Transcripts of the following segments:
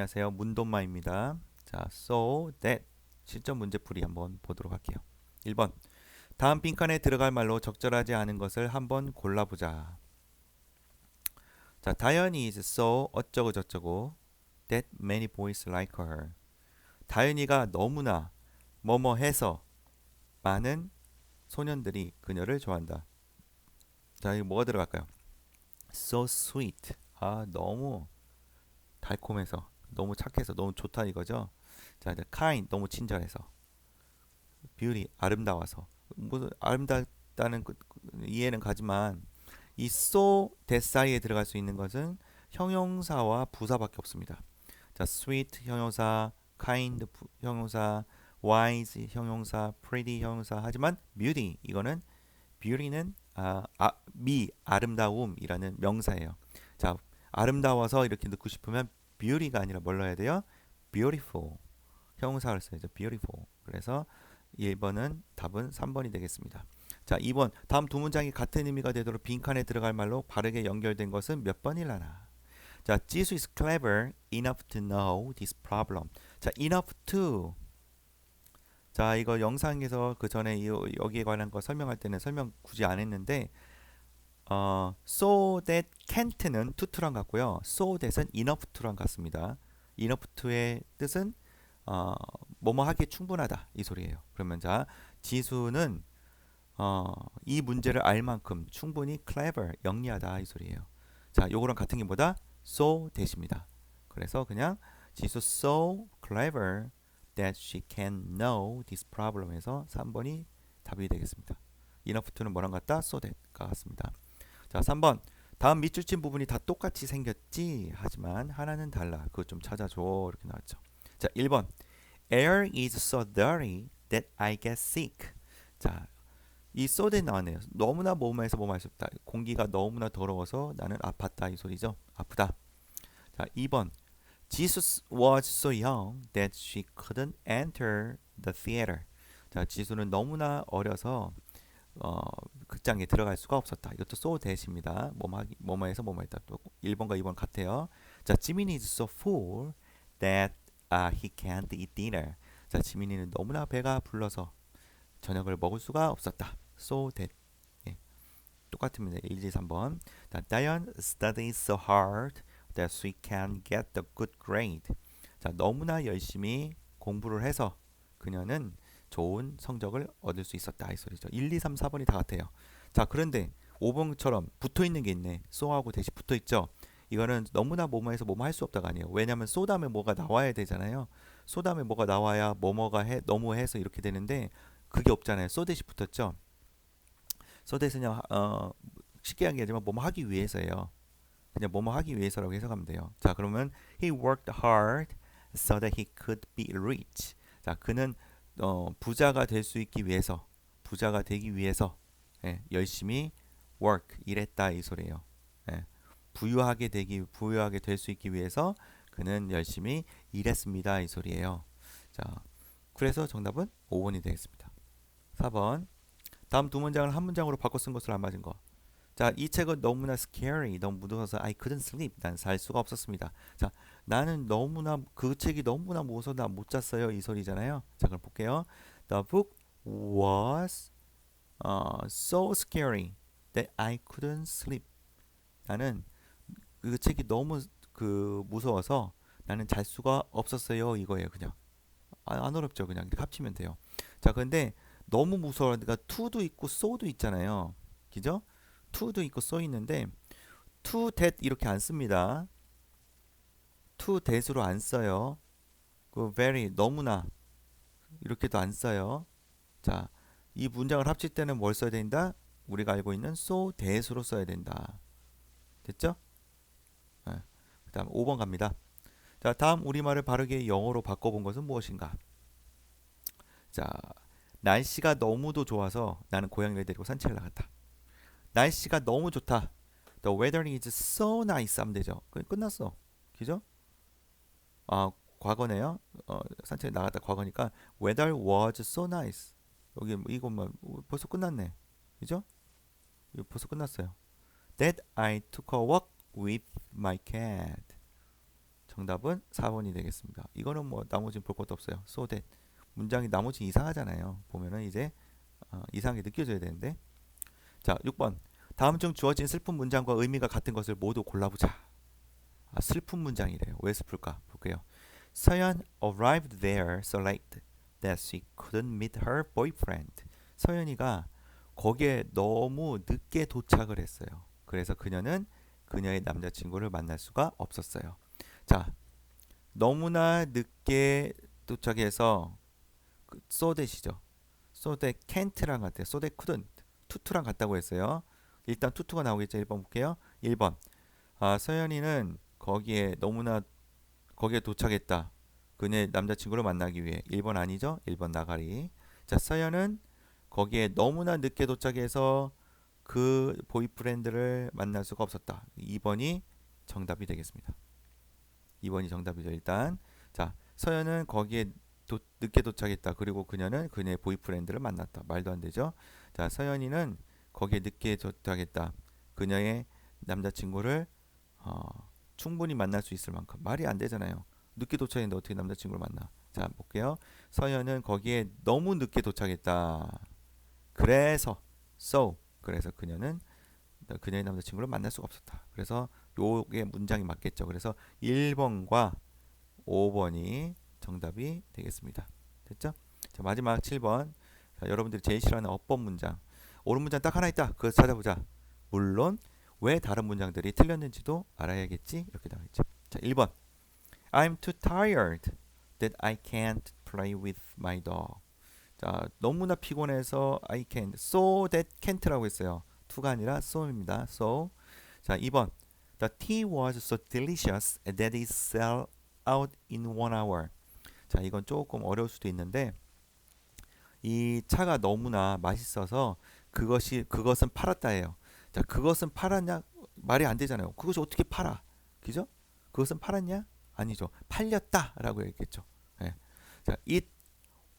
안녕하세요. 문돈마입니다. 자, so that 실전 문제풀이 한번 보도록 할게요. 1번. 다음 빈칸에 들어갈 말로 적절하지 않은 것을 한번 골라보자. 자, 다현이 is so 어쩌고 저쩌고 that many boys like her. 다현이가 너무나 뭐뭐 해서 많은 소년들이 그녀를 좋아한다. 자, 이거 뭐가 들어갈까요? so sweet. 아, 너무 달콤해서 너무 착해서 너무 좋다 이거죠. 자, 이제 kind 너무 친절해서 beauty 아름다워서 뭐 아름답다는 그, 그, 이해는 가지만 이 so that 사이에 들어갈 수 있는 것은 형용사와 부사밖에 없습니다. 자, sweet 형용사, kind 부, 형용사, wise 형용사, pretty 형용사 하지만 beauty 이거는 beauty는 아, 아, 미 아름다움이라는 명사예요. 자, 아름다워서 이렇게 넣고 싶으면 beauty가 아니라 뭘 넣어야 돼요? beautiful 형용사를 써야죠. beautiful. 그래서 1번은 답은 3번이 되겠습니다. 자, 2번. 다음 두 문장이 같은 의미가 되도록 빈칸에 들어갈 말로 바르게 연결된 것은 몇 번일라나? 자, 지수 is clever enough to know this problem. 자, enough to. 자, 이거 영상에서 그 전에 이, 여기에 관한 거 설명할 때는 설명 굳이 안 했는데 어, so that can't는 to to랑 같고요. so that은 enough to랑 같습니다. enough to의 뜻은 어, 뭐뭐 하기에 충분하다 이 소리예요. 그러면 자 지수는 어, 이 문제를 알 만큼 충분히 clever 영리하다 이 소리예요. 자 요거랑 같은 게 뭐다? so that입니다. 그래서 그냥 지수 so clever that she can know this problem에서 3번이 답이 되겠습니다. enough to는 뭐랑 같다? so that과 같습니다. 자, 3번. 다음 밑줄 친 부분이 다 똑같이 생겼지. 하지만 하나는 달라. 그거 좀 찾아줘. 이렇게 나왔죠. 자, 1번. Air is so dirty that I get sick. 자, 이 that 나왔네요. 너무나 뭐뭐해서 뭐뭐 할수 없다. 공기가 너무나 더러워서 나는 아팠다. 이 소리죠. 아프다. 자, 2번. Jesus was so young that she couldn't enter the theater. 자, 지수는 너무나 어려서 어, 극장에 들어갈 수가 없었다. 이것도 so that입니다. 뭐뭐해서 뭐뭐했다. 또 1번과 2번 같아요. 자, 지민이 is so full that uh, he can't eat dinner. 자, 지민이는 너무나 배가 불러서 저녁을 먹을 수가 없었다. so that. 예. 똑같습니다. 1, 2, 3번. 자, Diane studies so hard that she can get the good grade. 자, 너무나 열심히 공부를 해서 그녀는 좋은 성적을 얻을 수 있었다 이 소리죠. 1, 2, 3, 4번이 다 같아요. 자 그런데 5번처럼 붙어 있는 게 있네. 쏘하고 대신 붙어 있죠. 이거는 너무나 뭐뭐해서 뭐뭐 할 수 없다가 아니에요. 왜냐하면 쏘 다음에 뭐가 나와야 되잖아요. 쏘 다음에 뭐가 나와야 뭐뭐가 해 너무 해서 이렇게 되는데 그게 없잖아요. 쏘 대신 붙었죠. 쏘 대신 어, 쉽게 얘기하지만 뭐뭐 하기 위해서예요. 그냥 뭐뭐 하기 위해서라고 해석하면 돼요. 자 그러면 he worked hard so that he could be rich. 자 그는 어, 부자가 될 수 있기 위해서 부자가 되기 위해서 예, 열심히 work 일했다 이 소리예요. 예, 부유하게 되기 부유하게 될 수 있기 위해서 그는 열심히 일했습니다 이 소리예요. 자, 그래서 정답은 5번이 되겠습니다. 4번 다음 두 문장을 한 문장으로 바꿔 쓴 것을 안 맞은 거. 자, 이 책은 너무나 scary, 너무 무서워서 I couldn't sleep. 난 살 수가 없었습니다. 자, 나는 너무나 그 책이 너무나 무서워서 나못 잤어요. 이 소리잖아요. 자, 그럼 볼게요. The book was uh, so scary that I couldn't sleep. 나는 그 책이 너무 그 무서워서 나는 잘 수가 없었어요. 이거예요, 그냥. 아, 안 어렵죠, 그냥 합치면 돼요. 자, 근데 너무 무서워. 그러니까 to도 있고 so도 있잖아요. 그죠? to도 있고 써 있는데 to that 이렇게 안 씁니다. to that으로 안 써요. 그 very 너무나 이렇게도 안 써요. 자, 이 문장을 합칠 때는 뭘 써야 된다? 우리가 알고 있는 so that으로 써야 된다. 됐죠? 네. 그 다음 5번 갑니다. 자, 다음 우리말을 바르게 영어로 바꿔본 것은 무엇인가? 자, 날씨가 너무도 좋아서 나는 고양이를 데리고 산책을 나갔다. 날씨가 너무 좋다. The weather is so nice 하면 되죠. 끝났어. 그죠? 아, 과거네요. 어, 산책 나갔다 과거니까 weather was so nice. 여기 이것만 벌써 끝났네. 그죠? 이거 벌써 끝났어요. That I took a walk with my cat. 정답은 4번이 되겠습니다. 이거는 뭐 나머지는 볼 것도 없어요. so that 문장이 나머지 이상하잖아요. 보면은 이제 어, 이상하게 느껴져야 되는데 자 6번 다음 중 주어진 슬픈 문장과 의미가 같은 것을 모두 골라보자. 아, 슬픈 문장이래요. 왜 슬플까? 볼게요. 서연 arrived there so late that she couldn't meet her boyfriend. 서연이가 거기에 너무 늦게 도착을 했어요. 그래서 그녀는 그녀의 남자친구를 만날 수가 없었어요. 자, 너무나 늦게 도착해서 그, so that can't랑 같아요. that couldn't. 투투랑 같다고 했어요. 일단 투투가 나오겠죠. 1번 볼게요. 1번. 아, 서연이는 거기에 너무나 거기에 도착했다. 그녀의 남자친구를 만나기 위해 1번 아니죠? 1번 나가리. 자, 서연은 거기에 너무나 늦게 도착해서 그 보이프렌드를 만날 수가 없었다. 2번이 정답이 되겠습니다. 2번이 정답이죠. 일단 자, 서연은 거기에 도, 늦게 도착했다. 그리고 그녀는 그녀의 보이프렌드를 만났다. 말도 안 되죠. 자, 서연이는 거기에 늦게 도착했다. 그녀의 남자친구를 어, 충분히 만날 수 있을 만큼 말이 안 되잖아요. 늦게 도착했는데 어떻게 남자친구를 만나? 자, 볼게요. 서연은 거기에 너무 늦게 도착했다. 그래서 so 그래서 그녀는 그녀의 남자친구를 만날 수가 없었다. 그래서 요게 문장이 맞겠죠. 그래서 1번과 5번이 정답이 되겠습니다. 됐죠? 자, 마지막 7번. 자, 여러분들이 제일 싫어하는 어법 문장. 옳은 문장 딱 하나 있다. 그거 찾아보자. 물론 왜 다른 문장들이 틀렸는지도 알아야겠지. 이렇게 나와 있죠. 자, 1번. I'm too tired that I can't play with my dog. 자, 너무나 피곤해서 I can. So that can't라고 했어요. to가 아니라 so입니다. So. 자, 2번. The tea was so delicious that it sell out in one hour. 자, 이건 조금 어려울 수도 있는데 이 차가 너무나 맛있어서 그것이 그것은 팔았다예요. 자, 그것은 팔았냐? 말이 안 되잖아요. 그것이 어떻게 팔아? 그죠? 그것은 팔았냐? 아니죠. 팔렸다라고 얘기했죠. 예. 자, it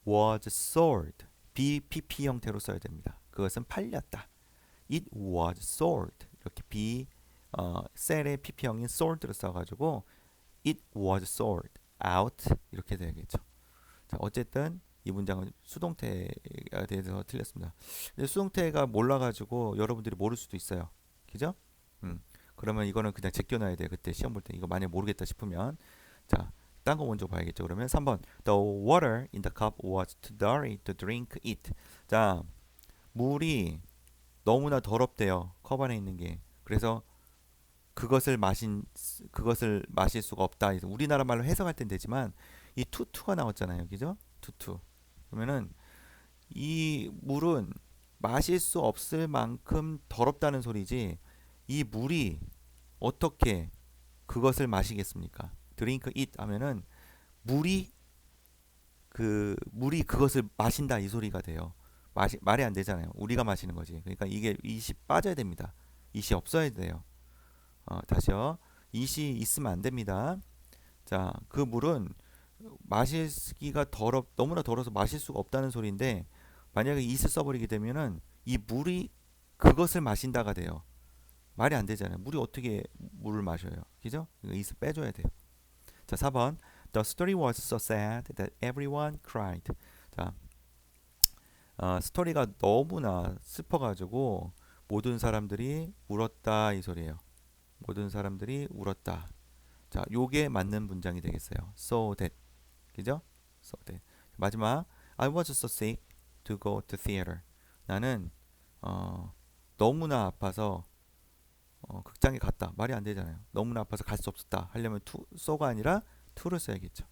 was sold. BPP 형태로 써야 됩니다. 그것은 팔렸다. It was sold. 이렇게 B 어, 셀의 PP형인 sold를 써가지고 it was sold out 이렇게 되겠죠. 자, 어쨌든 이 문장은 수동태에 대해서 틀렸습니다. 근데 수동태가 몰라가지고 여러분들이 모를 수도 있어요. 그죠? 음, 그러면 이거는 그냥 제껴놔야 돼요. 그때 시험 볼 때 이거 만약 모르겠다 싶으면 자, 딴 거 먼저 봐야겠죠. 그러면 3번 The water in the cup was too dirty to drink it. 자, 물이 너무나 더럽대요. 컵 안에 있는 게. 그래서 그것을 마신 그것을 마실 수가 없다. 우리나라 말로 해석할 땐 되지만 이 투투가 나왔잖아요. 그죠? 투투. 그러면은 이 물은 마실 수 없을 만큼 더럽다는 소리지 이 물이 어떻게 그것을 마시겠습니까? 드링크 잇 하면은 물이 그 물이 그것을 마신다 이 소리가 돼요. 마시, 말이 안 되잖아요. 우리가 마시는 거지. 그러니까 이게 이시 빠져야 됩니다. 이시 없어야 돼요. 어, 다시요. 이시 있으면 안 됩니다. 자, 그 물은 마시기가 더럽 너무나 더러서 마실 수가 없다는 소리인데 만약에 이스 써버리게 되면은 이 물이 그것을 마신다가 돼요. 말이 안 되잖아요. 물이 어떻게 물을 마셔요? 그죠? 이스 빼줘야 돼요. 자, 4번. The story was so sad that everyone cried. 자, 어, 스토리가 너무나 슬퍼가지고 모든 사람들이 울었다 이 소리예요. 모든 사람들이 울었다. 자, 요게 맞는 문장이 되겠어요. So that. 그죠? So that. 마지막 I was so sick to go to theater. 나는 어, 너무나 아파서 어, 극장에 갔다. 말이 안 되잖아요. 너무나 아파서 갈 수 없었다. 하려면 to, so가 아니라 to를 써야겠죠.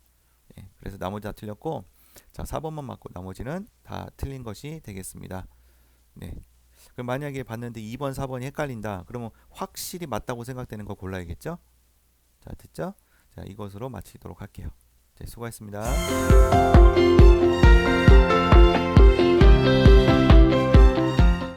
예, 그래서 나머지 다 틀렸고 자 4번만 맞고 나머지는 다 틀린 것이 되겠습니다. 네. 그럼 만약에 봤는데 2번, 4번이 헷갈린다. 그러면 확실히 맞다고 생각되는 거 골라야겠죠? 자, 됐죠? 자, 이것으로 마치도록 할게요. 자, 수고하셨습니다.